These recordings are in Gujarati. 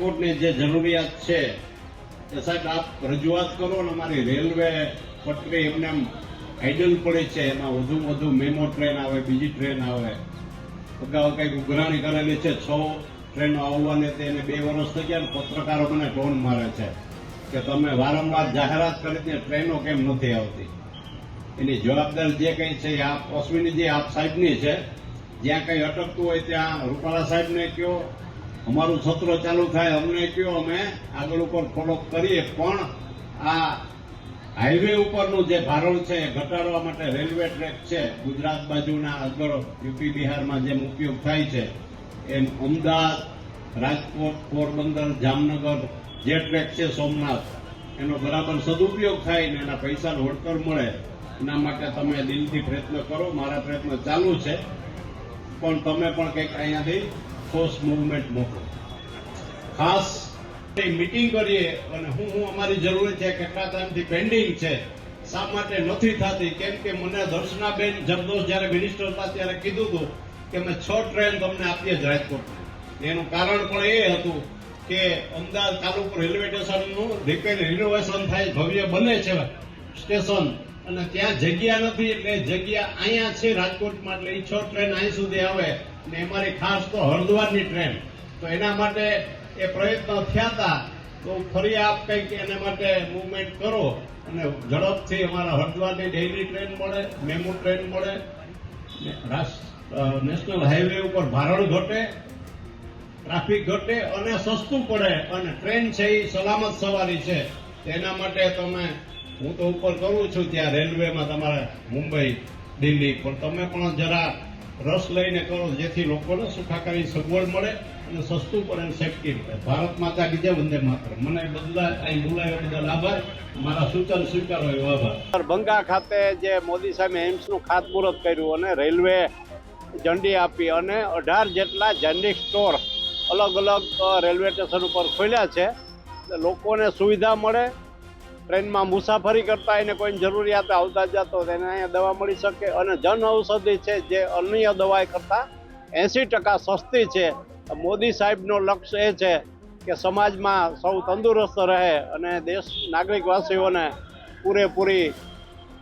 રાજકોટની જે જરૂરિયાત છે, એ સાહેબ આપ રજૂઆત કરો ને અમારી રેલવે પટરી એમને એમ આઈડલ પડે છે, એમાં વધુ વધુ મેમો ટ્રેન આવે, બીજી ટ્રેન આવે. અગાઉ કંઈક ઉઘરાણી કરેલી છે, છ ટ્રેનો આવવાની હતી, એને બે વર્ષ થઈ ગયા પત્રકારો મને ટોન મારે છે કે તમે વારંવાર જાહેરાત કરી હતી ટ્રેનો કેમ નથી આવતી? એની જવાબદારી જે કંઈ છે, એ આપ અશ્વિની જે આપ સાહેબની છે. જ્યાં કંઈ અટકતું હોય ત્યાં રૂપાલા સાહેબને કહો અમારું સત્ર ચાલુ થાય, અમને કયો અમે આગળ ઉપર ફોલો કરીએ, પણ આ હાઈવે ઉપરનું જે ભારણ છે એ ઘટાડવા માટે રેલવે ટ્રેક છે, ગુજરાત બાજુના આગળ યુપી બિહારમાં જેમ ઉપયોગ થાય છે, એમ અમદાવાદ, રાજકોટ, પોરબંદર, જામનગર જે ટ્રેક છે સોમનાથ, એનો બરાબર સદુપયોગ થાય ને એના પૈસા વળતર મળે, એના માટે તમે દિલથી પ્રયત્ન કરો, મારા પ્રયત્ન ચાલુ છે. પણ તમે પણ કંઈક અહીંયાથી ઠોસ મુવમેન્ટ મોકલો. ખાસ મિટિંગ કરીએ અને હું હું અમારી જરૂર છે કેટલા ટાઈમથી પેન્ડિંગ છે, શા માટે નથી થતી? કેમ કે મને દર્શનાબેન જગદોશ જ્યારે મિનિસ્ટર હતા ત્યારે કીધું હતું કે અમે છ ટ્રેન તમને આપીએ જ રાજકોટ એનું કારણ પણ એ હતું કે અમદાવાદ તાલુકો રેલવે સ્ટેશનનું રિપેર રિનોવેશન થાય, ભવ્ય બને છે સ્ટેશન અને ત્યાં જગ્યા નથી, એટલે જગ્યા અહીંયા છે રાજકોટમાં, એટલે એ છ ટ્રેન અહીં સુધી આવે. ને અમારી ખાસ તો હરદ્વારની ટ્રેન. તો એના માટે એ પ્રયત્ન થયા હતા તો ફરી આપ કંઈક એના માટે મુવમેન્ટ કરો અને ઝડપથી અમારા હરદ્વારની ડેઇલી ટ્રેન મળે, મેમુ ટ્રેન મળે. નેશનલ હાઈવે ઉપર ભારણ ઘટે ટ્રાફિક ઘટે અને સસ્તું પડે અને ટ્રેન છે એ સલામત સવારી છે. તેના માટે તમે, હું તો ઉપર કરું છું ત્યાં રેલવેમાં તમારે મુંબઈ, દિલ્હી. પણ તમે પણ જરા રસ લઈને કરો, જેથી લોકોને સુખાકારી સગવડ મળે અને સસ્તું પડે અને સેફટી મળે. ભારત માતા કીધે વંદે માત્ર મને બદલા અહીં બોલાવ્યો બદલ આભાર. મારા સૂચન સ્વીકારો આભાર. બંગા ખાતે જે મોદી સાહેબે એમ્સનું ખાતમુહૂર્ત કર્યું અને રેલવે ઝંડી આપી અને અઢાર જેટલા જેનિક સ્ટોર અલગ અલગ રેલવે સ્ટેશન ઉપર ખોલ્યા છે. લોકોને સુવિધા મળે ટ્રેનમાં મુસાફરી કરતા એને કોઈ જરૂરિયાત આવતા જતો તેને અહીંયા દવા મળી શકે. અને જન ઔષધિ છે જે અન્ય દવા કરતાં એંસી ટકા સસ્તી છે. મોદી સાહેબનો લક્ષ્ય એ છે કે સમાજમાં સૌ તંદુરસ્ત રહે અને દેશ નાગરિકવાસીઓને પૂરેપૂરી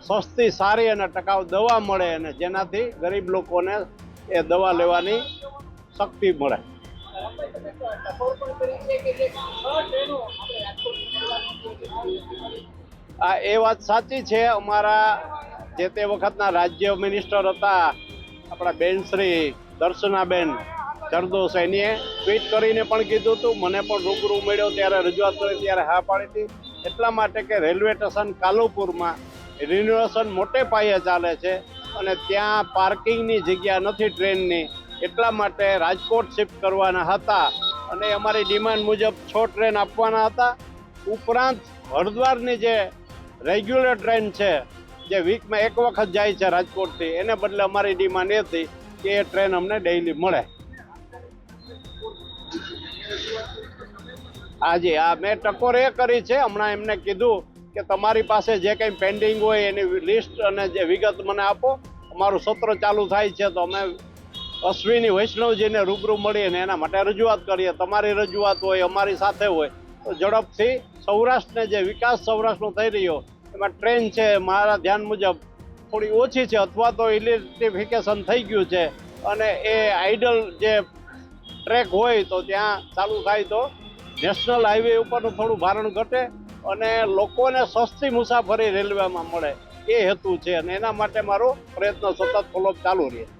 સસ્તી, સારી અને ટકાઉ દવા મળે અને જેનાથી ગરીબ લોકોને એ દવા લેવાની શક્તિ મળે. આ એ વાત સાચી છે. અમારા જે તે વખતના રાજ્ય મિનિસ્ટર હતા, આપણા બેન શ્રી દર્શનાબેન જરદોસ એનીએ ટ્વીટ કરીને પણ કીધું હતું, મને પણ રૂબરૂ મળ્યો ત્યારે રજૂઆત કરી, ત્યારે હા પાડી હતી. એટલા માટે કે રેલવે સ્ટેશન કાલુપુરમાં રિન્યુએશન મોટે પાયે ચાલે છે અને ત્યાં પાર્કિંગની જગ્યા નથી, ટ્રેનની. એટલા માટે રાજકોટ શિફ્ટ કરવાના હતા અને અમારી ડિમાન્ડ મુજબ છ ટ્રેન આપવાના હતા. ઉપરાંત હરિદ્વારની જે રેગ્યુલર ટ્રેન છે, જે વીકમાં એક વખત જાય છે રાજકોટથી, એને બદલે અમારી ડિમાન્ડ એ હતી કે એ ટ્રેન અમને ડેઈલી મળે. હાજી હા મેં ટકોર એ કરી છે, હમણાં એમને કીધું કે તમારી પાસે જે કંઈ પેન્ડિંગ હોય એની લિસ્ટ અને જે વિગત મને આપો. અમારું સત્ર ચાલુ થાય છે, તો અમે અશ્વિની, વૈષ્ણવજીને રૂબરૂ મળી અને એના માટે રજૂઆત કરીએ. તમારી રજૂઆત હોય, અમારી સાથે હોય, તો ઝડપથી સૌરાષ્ટ્રને જે વિકાસ સૌરાષ્ટ્રનો થઈ રહ્યો, એમાં ટ્રેન છે, મારા ધ્યાન મુજબ થોડી ઓછી છે, અથવા તો ઇલેક્ટ્રિફિકેશન થઈ ગયું છે. અને એ આઈડલ જે ટ્રેક હોય, તો ત્યાં ચાલુ થાય તો નેશનલ હાઈવે ઉપરનું થોડું ભારણ ઘટે અને લોકોને સસ્તી મુસાફરી રેલવેમાં મળે. એ હેતુ છે અને એના માટે મારો પ્રયત્ન સતત ફોલોઅપ ચાલુ રહે.